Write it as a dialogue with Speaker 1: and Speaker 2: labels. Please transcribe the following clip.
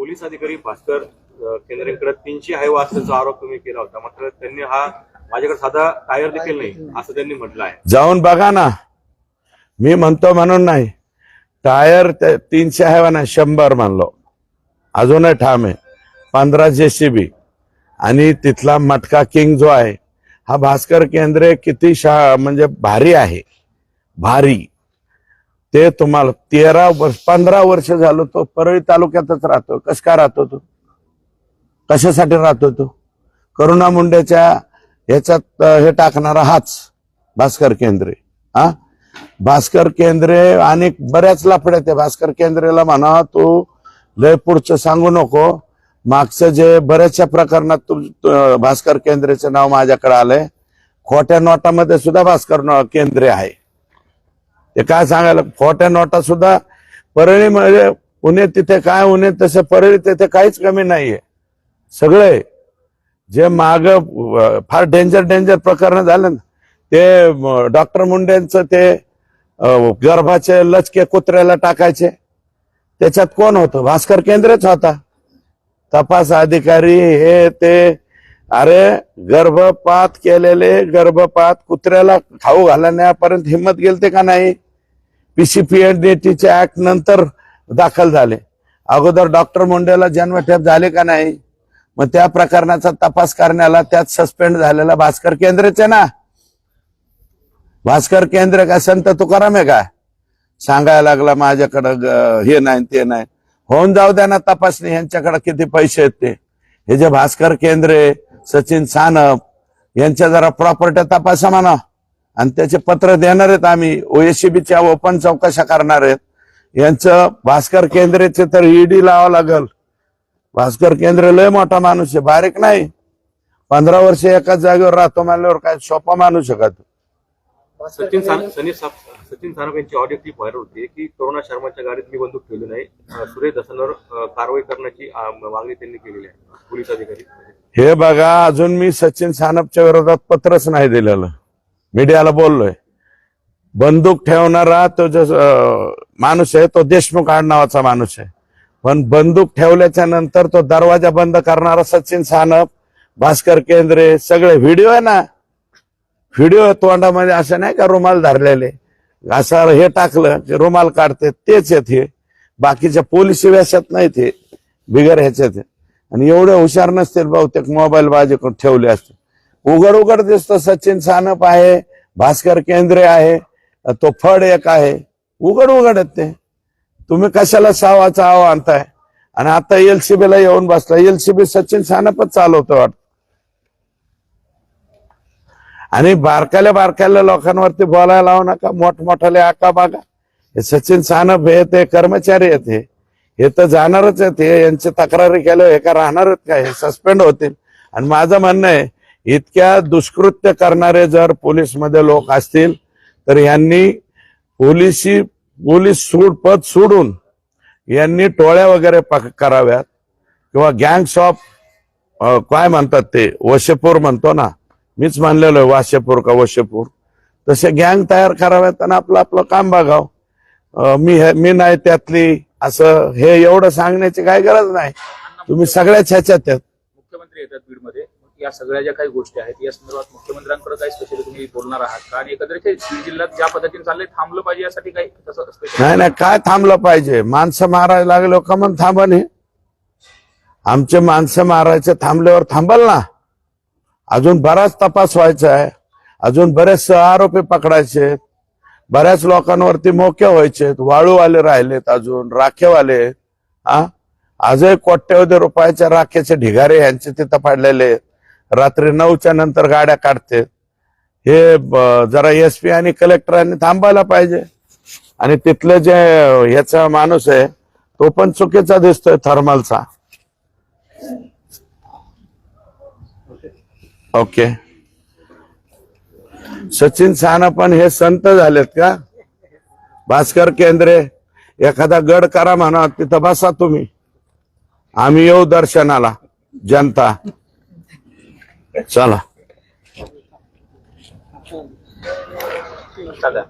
Speaker 1: Police अधिकारी भास्कर केंद्रेकडे तीनशे आहे असल्याचा आरोप तुम्ही केला होता. मात्र त्यांनी हा माझ्याकडे साधा टायर देखील नाही असं त्यांनी म्हटलं आहे.
Speaker 2: जाऊन बघा ना. मी म्हणतो म्हणून नाही. टायर तीनशे आहे ना शंभर म्हणलो. अजूनही ठाम आहे. पंधरा जेसीबी. आणि तिथला मटका किंग जो आहे हा भास्कर केंद्रे किती शा म्हणजे भारी आहे. भारी. ते तुम्हाला तेरा वर्ष पंधरा वर्ष झालं तो परळी तालुक्यातच राहतो. कस काय राहतो तो? कशासाठी राहतो तो? करुणा मुंडेच्या ह्याच्यात हे टाकणारा हाच भास्कर केंद्रे. हा? भास्कर केंद्रे आणि बऱ्याच लफड्यात आहे भास्कर केंद्रेला म्हणा तू लय पुढचं सांगू नको. मागचं जे बऱ्याचशा प्रकरणात तू भास्कर केंद्रेचं नाव माझ्याकडे आलंय. खोट्या नोटामध्ये सुद्धा भास्कर केंद्रे आहे. ते काय सांगायला खोट्या नोटा सुद्धा परळी म्हणजे पुणे तिथे काय उन्हे तसे परळी तिथे काहीच कमी नाहीये. सगळे जे माग फार डेंजर डेंजर प्रकरण झालं ना ते डॉक्टर मुंडेंचं ते गर्भाचे लचके कुत्र्याला टाकायचे. त्याच्यात कोण होतं? भास्कर केंद्रेच होता. तपास अधिकारी हे ते अरे गर्भपात केलेले गर्भपात कुत्र्याला खाऊ घालण्यापर्यंत हिंमत गेलते का नाही? पीसीपीएनडीटीचे ऍक्ट नंतर दाखल झाले. अगोदर डॉक्टर मुंडेला जन्मठेप झाले का नाही? मग त्या प्रकरणाचा तपास करण्याला त्यात सस्पेंड झालेला भास्कर केंद्रेचे ना? भास्कर केंद्र का संत तुकाराम आहे का? सांगायला लागला माझ्याकडं ग- हे नाही ते नाही. होऊन जाऊ द्या ना तपासणी यांच्याकडे किती पैसे आहेत ते? हे जे भास्कर केंद्र आहे सचिन सानप यांच्या जरा प्रॉपर्ट्या तपासा म्हणा. आणि त्याचे पत्र देणार आहेत आम्ही. ओएससीबीच्या ओपन चौकशा करणार आहेत. यांचं भास्कर केंद्रेचे तर ईडी लावावं लागल. भास्कर केंद्र लय मोठा माणूस आहे. बारीक नाही. पंधरा वर्ष एकाच जागेवर राहतो म्हणल्यावर काय सोपा माणूस शकत
Speaker 1: सचिन सान सनी सचिन सानप यांची ऑडिओ क्लिप व्हायरल होती. की करुणा शर्माच्या गाडीत मी बंदूक ठेवली नाही सुरेश दसनवर कारवाई करण्याची मागणी त्यांनी केलेली आहे. पोलीस अधिकारी.
Speaker 2: हे बघा अजून मी सचिन सानपच्या विरोधात पत्रच नाही दिलेलं. मीडियाला बोललोय. बंदूक ठेवणारा तो जो माणूस आहे तो देशमुख आडनावाचा माणूस आहे. पण बंदूक ठेवल्याच्या नंतर तो दरवाजा बंद करणारा सचिन सानप भास्कर केंद्रे सगळे व्हिडिओ आहे ना व्हिडिओ तोंडामध्ये असं नाही का रुमाल धरलेले. असं हे टाकलं की रुमाल काढते तेच आहेत हे. बाकीच्या पोलिसी व्यासात नाहीत हे. बिगर ह्याच्यात आणि एवढे हुशार नसतील बहुतेक मोबाईल बाजी ठेवले असते उघड उघड दिसतं सचिन सानप आहे भास्कर केंद्रे आहे तो फड एक आहे. उघड उघड आहेत ते. तुम्ही कशाला सावाचा आव आणताय? आणि आता एलसीबीला येऊन बसला. एलसीबी सचिन सानपच चालवतो वाटत. आणि बारकाल्या बारकाल्या लोकांवरती बोलायला लावू नका. मोठमोठाले आका बागा हे सचिन सानप हे ते कर्मचारी आहेत हे. हे तर जाणारच आहेत. हे यांची तक्रारी केल्यावर हे का राहणारच काय? हे सस्पेंड होतील. आणि माझं म्हणणं आहे इतक्या दुष्कृत्य करणारे जर पोलीसमध्ये लोक असतील तर यांनी पोलिसी पोलीस सूड पद सोडून यांनी टोळ्या वगैरे पक- कराव्यात. किंवा गँग्स ऑफ काय म्हणतात ते? वशेपूर म्हणतो ना. मीच मानलेलो आहे वाशेपूर का वशेपूर तसे गँग तयार कराव्यात आणि आपलं आपलं काम बघावं. मी हे मी नाही त्यातली असं हे एवढं सांगण्याची काही गरज नाही. तुम्ही सगळ्याच ह्याच्यात आहेत.
Speaker 3: मुख्यमंत्री येतात बीडमध्ये. या सगळ्या ज्या काही गोष्टी आहेत या संदर्भात मुख्यमंत्र्यांकडे काही स्पेशली तुम्ही बोलणार आहात का? आणि एकंदरीत हे बीड जिल्ह्यात ज्या पद्धतीने चाललंय थांबलं पाहिजे यासाठी काही तसं स्पेशल
Speaker 2: नाही नाही काय थांबलं पाहिजे? माणसं मारायला लागलो का मग थांबल हे. आमचे माणसं मारायचे थांबल्यावर थांबल ना. अजून बराच तपास व्हायचा आहे. अजून बरेच आरोपी पकडायचे. आहेत. बऱ्याच लोकांवरती मोके व्हायचे. वाळूवाले राहिलेत अजून राखेवाले. हा? आजही कोट्यवधी रुपयाच्या राखेचे ढिगारे यांचे तिथं पडलेले आहेत. रात्री नऊच्या नंतर गाड्या काढते. हे जरा एस पी आणि कलेक्टरांनी थांबायला पाहिजे. आणि तिथलं जे ह्याचा माणूस आहे तो पण चुकीचा दिसतोय थर्मलचा. ओके. सचिन साना पण हे संत झालेत का? भास्कर केंद्रे एखादा गड करा म्हणा तिथं बसा तुम्ही. आम्ही येऊ दर्शनाला जनता. चला.
Speaker 3: चालेल